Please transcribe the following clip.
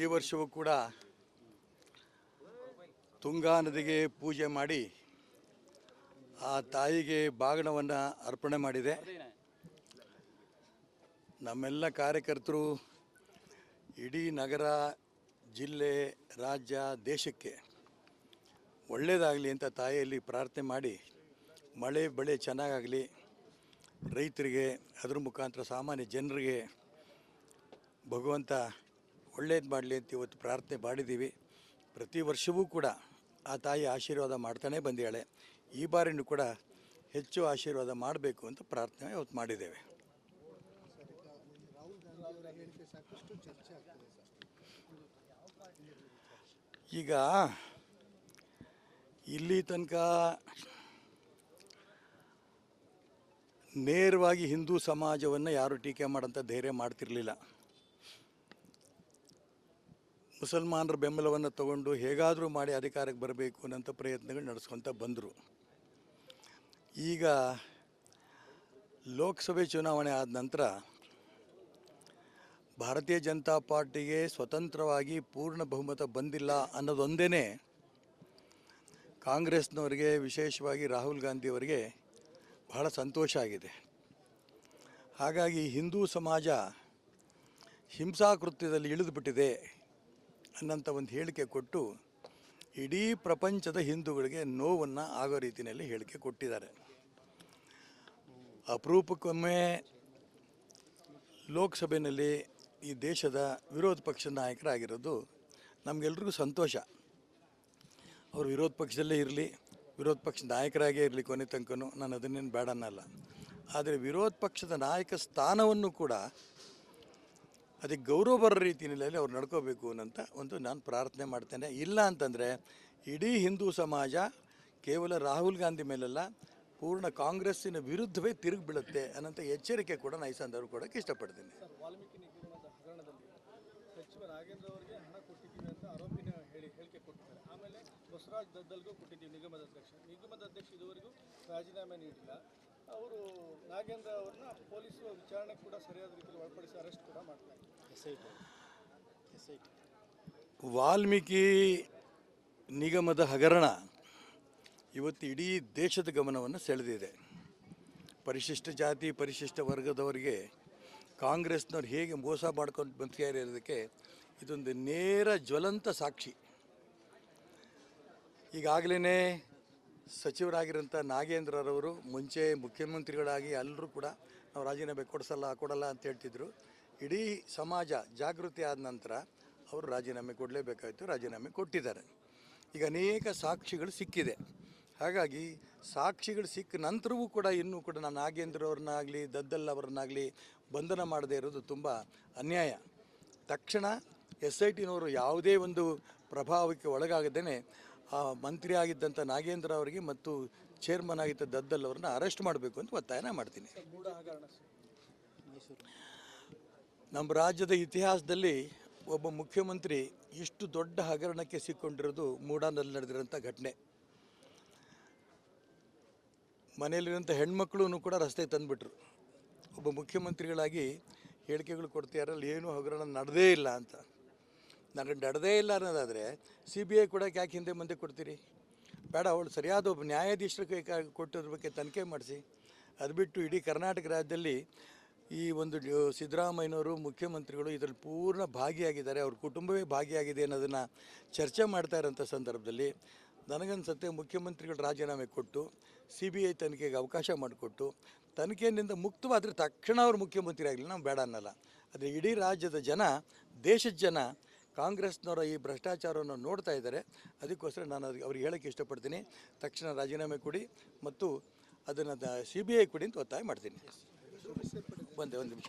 ಈ ವರ್ಷವೂ ಕೂಡ ತುಂಗಾ ನದಿಗೆ ಪೂಜೆ ಮಾಡಿ ಆ ತಾಯಿಗೆ ಬಾಗಣವನ್ನು ಅರ್ಪಣೆ ಮಾಡಿದೆ. ನಮ್ಮೆಲ್ಲ ಕಾರ್ಯಕರ್ತರು ಇಡೀ ನಗರ, ಜಿಲ್ಲೆ, ರಾಜ್ಯ, ದೇಶಕ್ಕೆ ಒಳ್ಳೆಯದಾಗಲಿ ಅಂತ ತಾಯಿಯಲ್ಲಿ ಪ್ರಾರ್ಥನೆ ಮಾಡಿ ಮಳೆ, ಬೆಳೆ ಚೆನ್ನಾಗಾಗಲಿ, ರೈತರಿಗೆ, ಅದ್ರ ಮುಖಾಂತರ ಸಾಮಾನ್ಯ ಜನರಿಗೆ ಭಗವಂತ ಒಳ್ಳೇದು ಮಾಡಲಿ ಅಂತ ಇವತ್ತು ಪ್ರಾರ್ಥನೆ ಮಾಡಿದ್ದೀವಿ. ಪ್ರತಿ ವರ್ಷವೂ ಕೂಡ ಆ ತಾಯಿ ಆಶೀರ್ವಾದ ಮಾಡ್ತಾನೆ ಬಂದಿದ್ದಾಳೆ. ಈ ಬಾರಿನೂ ಕೂಡ ಹೆಚ್ಚು ಆಶೀರ್ವಾದ ಮಾಡಬೇಕು ಅಂತ ಪ್ರಾರ್ಥನೆ ಇವತ್ತು ಮಾಡಿದ್ದೇವೆ. ಈಗ ಇಲ್ಲಿ ತನಕ ನೇರವಾಗಿ ಹಿಂದೂ ಸಮಾಜವನ್ನು ಯಾರು ಟೀಕೆ ಮಾಡೋಂಥ ಧೈರ್ಯ ಮಾಡ್ತಿರಲಿಲ್ಲ. ಮುಸಲ್ಮಾನರ ಬೆಂಬಲವನ್ನು ತಗೊಂಡು ಹೇಗಾದರೂ ಮಾಡಿ ಅಧಿಕಾರಕ್ಕೆ ಬರಬೇಕು ಅನ್ನೋಂಥ ಪ್ರಯತ್ನಗಳು ನಡೆಸ್ಕೊತ ಬಂದರು. ಈಗ ಲೋಕಸಭೆ ಚುನಾವಣೆ ಆದ ನಂತರ ಭಾರತೀಯ ಜನತಾ ಪಾರ್ಟಿಗೆ ಸ್ವತಂತ್ರವಾಗಿ ಪೂರ್ಣ ಬಹುಮತ ಬಂದಿಲ್ಲ ಅನ್ನೋದೊಂದೇ ಕಾಂಗ್ರೆಸ್ನವರಿಗೆ, ವಿಶೇಷವಾಗಿ ರಾಹುಲ್ ಗಾಂಧಿಯವರಿಗೆ ಬಹಳ ಸಂತೋಷ ಆಗಿದೆ. ಹಾಗಾಗಿ ಹಿಂದೂ ಸಮಾಜ ಹಿಂಸಾಕೃತ್ಯದಲ್ಲಿ ಇಳಿದುಬಿಟ್ಟಿದೆ. ಅನ್ನೋಂಥ ಒಂದು ಹೇಳಿಕೆ ಕೊಟ್ಟು ಇಡೀ ಪ್ರಪಂಚದ ಹಿಂದೂಗಳಿಗೆ ನೋವನ್ನು ಆಗೋ ರೀತಿಯಲ್ಲಿ ಹೇಳಿಕೆ ಕೊಟ್ಟಿದ್ದಾರೆ. ಅಪರೂಪಕ್ಕೊಮ್ಮೆ ಲೋಕಸಭೆಯಲ್ಲಿ ಈ ದೇಶದ ವಿರೋಧ ಪಕ್ಷದ ನಾಯಕರಾಗಿರೋದು ನಮಗೆಲ್ರಿಗೂ ಸಂತೋಷ. ಅವರು ವಿರೋಧ ಪಕ್ಷದಲ್ಲೇ ಇರಲಿ, ವಿರೋಧ ಪಕ್ಷದ ನಾಯಕರಾಗೇ ಇರಲಿ ಕೊನೆ ತನಕನೂ, ನಾನು ಅದನ್ನೇನು ಬೇಡ ಅನ್ನಲ್ಲ ಆದರೆ ವಿರೋಧ ಪಕ್ಷದ ನಾಯಕ ಸ್ಥಾನವನ್ನು ಕೂಡ ಅದಕ್ಕೆ ಗೌರವ ಬರೋ ರೀತಿಯಲ್ಲಿ ಅವ್ರು ನಡ್ಕೋಬೇಕು ಅನ್ನೋಂಥ ಒಂದು ನಾನು ಪ್ರಾರ್ಥನೆ ಮಾಡ್ತೇನೆ. ಇಲ್ಲ ಅಂತಂದರೆ ಇಡೀ ಹಿಂದೂ ಸಮಾಜ, ಕೇವಲ ರಾಹುಲ್ ಗಾಂಧಿ ಮೇಲೆಲ್ಲ, ಪೂರ್ಣ ಕಾಂಗ್ರೆಸ್ಸಿನ ವಿರುದ್ಧವೇ ತಿರುಗಿ ಬೀಳುತ್ತೆ ಅನ್ನೋಂಥ ಎಚ್ಚರಿಕೆ ಕೂಡ ನಾನು ಈ ಸಂದರ್ಭ ಇಷ್ಟಪಡ್ತೀನಿ ಅಂತ ಆಮೇಲೆ ಬಸವರಾಜ್ ದದ್ದಲ್ಗೂ ಕೊಟ್ಟಿದ್ದೀವಿ ನಿಗಮದ ಅಧ್ಯಕ್ಷ. ನಿಗಮದ ಅಧ್ಯಕ್ಷ ಇದುವರೆಗೂ ರಾಜೀನಾಮೆ ನೀಡಿಲ್ಲ. ಅವರು ನಾಗೇಂದ್ರ ಅವ್ರನ್ನ ಪೊಲೀಸರು ವಿಚಾರಣೆ ಕೂಡ ಸರಿಯಾದ ರೀತಿಯಲ್ಲಿ ಒಳಪಡಿಸಿ ಅರೆಸ್ಟ್ ಕೂಡ ಮಾಡ್ತಾರೆ S I T. S I T. Valmiki ನಿಗಮದ ಹಗರಣ ಇವತ್ತು ಇಡೀ ದೇಶದ ಗಮನವನ್ನು ಸೆಳೆದಿದೆ. ಪರಿಶಿಷ್ಟ ಜಾತಿ ಪರಿಶಿಷ್ಟ ವರ್ಗದವರಿಗೆ ಕಾಂಗ್ರೆಸ್ನವ್ರು ಹೇಗೆ ಮೋಸ ಮಾಡ್ಕೊಂಡು ಬಂದಿದ್ದಾರೆ ಇರೋದಕ್ಕೆ ಇದೊಂದು ನೇರ ಜ್ವಲಂತ ಸಾಕ್ಷಿ. ಈಗಾಗಲೇ ಸಚಿವರಾಗಿರೋಂಥ ನಾಗೇಂದ್ರರವರು ಮುಂಚೆ ಮುಖ್ಯಮಂತ್ರಿಗಳಾಗಿ ಎಲ್ಲರೂ ಕೂಡ ನಾವು ರಾಜೀನಾಮೆ ಕೊಡಿಸಲ್ಲ, ಕೊಡಲ್ಲ ಅಂತ ಹೇಳ್ತಿದ್ರು. ಇಡೀ ಸಮಾಜ ಜಾಗೃತಿ ಆದ ನಂತರ ಅವರು ರಾಜೀನಾಮೆ ಕೊಡಲೇಬೇಕಾಯಿತು, ರಾಜೀನಾಮೆ ಕೊಟ್ಟಿದ್ದಾರೆ. ಈಗ ಅನೇಕ ಸಾಕ್ಷಿಗಳು ಸಿಕ್ಕಿದೆ. ಹಾಗಾಗಿ ಸಾಕ್ಷಿಗಳು ಸಿಕ್ಕ ನಂತರವೂ ಕೂಡ ಇನ್ನೂ ಕೂಡ ನಾನು ನಾಗೇಂದ್ರವ್ರನ್ನಾಗಲಿ ದದ್ದಲ್ ಅವ್ರನ್ನಾಗಲಿ ಬಂಧನ ಮಾಡದೇ ಇರೋದು ತುಂಬ ಅನ್ಯಾಯ. ತಕ್ಷಣ ಎಸ್ ಐ ಟಿನವರು ಯಾವುದೇ ಒಂದು ಪ್ರಭಾವಕ್ಕೆ ಒಳಗಾಗದೇ ಮಂತ್ರಿ ಆಗಿದ್ದಂಥ ನಾಗೇಂದ್ರ ಅವರಿಗೆ ಮತ್ತು ಚೇರ್ಮನ್ ಆಗಿದ್ದ ದದ್ದಲ್ ಅವ್ರನ್ನ ಅರೆಸ್ಟ್ ಮಾಡಬೇಕು ಅಂತ ಒತ್ತಾಯನ ಮಾಡ್ತೀನಿ. ನಮ್ಮ ರಾಜ್ಯದ ಇತಿಹಾಸದಲ್ಲಿ ಒಬ್ಬ ಮುಖ್ಯಮಂತ್ರಿ ಇಷ್ಟು ದೊಡ್ಡ ಹಗರಣಕ್ಕೆ ಸಿಕ್ಕೊಂಡಿರೋದು ಮೂಡಾನಲ್ಲಿ ನಡೆದಿರೋಂಥ ಘಟನೆ. ಮನೆಯಲ್ಲಿರುವಂಥ ಹೆಣ್ಮಕ್ಳು ಕೂಡ ರಸ್ತೆಗೆ ತಂದುಬಿಟ್ರು. ಒಬ್ಬ ಮುಖ್ಯಮಂತ್ರಿಗಳಾಗಿ ಹೇಳಿಕೆಗಳು ಕೊಡ್ತೀಯಾರಲ್ಲಿ ಏನೂ ಹಗರಣ ನಡೆದೇ ಇಲ್ಲ ಅಂತ. ನನಗೆ ನಡೆದೇ ಇಲ್ಲ ಅನ್ನೋದಾದರೆ ಸಿ ಬಿ ಐ ಕೂಡ ಯಾಕೆ ಹಿಂದೆ ಮುಂದೆ ಕೊಡ್ತೀರಿ? ಬೇಡ, ಅವಳು ಸರಿಯಾದ ಒಬ್ಬ ನ್ಯಾಯಾಧೀಶರ ಕೈ ಕೊಟ್ಟಿದ್ರ ಬಗ್ಗೆ ತನಿಖೆ ಮಾಡಿಸಿ. ಅದು ಬಿಟ್ಟು ಇಡೀ ಕರ್ನಾಟಕ ರಾಜ್ಯದಲ್ಲಿ ಈ ಒಂದು ಸಿದ್ದರಾಮಯ್ಯನವರು ಮುಖ್ಯಮಂತ್ರಿಗಳು ಇದರಲ್ಲಿ ಪೂರ್ಣ ಭಾಗಿಯಾಗಿದ್ದಾರೆ, ಅವ್ರ ಕುಟುಂಬವೇ ಭಾಗಿಯಾಗಿದೆ ಅನ್ನೋದನ್ನು ಚರ್ಚೆ ಮಾಡ್ತಾ ಇರೋಂಥ ಸಂದರ್ಭದಲ್ಲಿ ನನಗನ್ಸುತ್ತೆ ಮುಖ್ಯಮಂತ್ರಿಗಳು ರಾಜೀನಾಮೆ ಕೊಟ್ಟು ಸಿ ಬಿ ಐ ತನಿಖೆಗೆ ಅವಕಾಶ ಮಾಡಿಕೊಟ್ಟು ತನಿಖೆಯಿಂದ ಮುಕ್ತವಾದರೆ ತಕ್ಷಣ ಅವರು ಮುಖ್ಯಮಂತ್ರಿ ಆಗಲಿ, ನಾವು ಬೇಡ ಅನ್ನಲ್ಲ. ಆದರೆ ಇಡೀ ರಾಜ್ಯದ ಜನ, ದೇಶದ ಜನ ಕಾಂಗ್ರೆಸ್ನವರ ಈ ಭ್ರಷ್ಟಾಚಾರವನ್ನು ನೋಡ್ತಾ ಇದ್ದಾರೆ. ಅದಕ್ಕೋಸ್ಕರ ನಾನು ಅದಕ್ಕೆ ಅವ್ರಿಗೆ ಹೇಳೋಕ್ಕೆ ಇಷ್ಟಪಡ್ತೀನಿ. ತಕ್ಷಣ ರಾಜೀನಾಮೆ ಕೊಡಿ ಮತ್ತು ಅದನ್ನು ಸಿ ಬಿ ಐ ಕೊಡಿ ಅಂತ ಒತ್ತಾಯ ಮಾಡ್ತೀನಿ. ಒಂದೇ ಒಂದು ನಿಮಿಷ.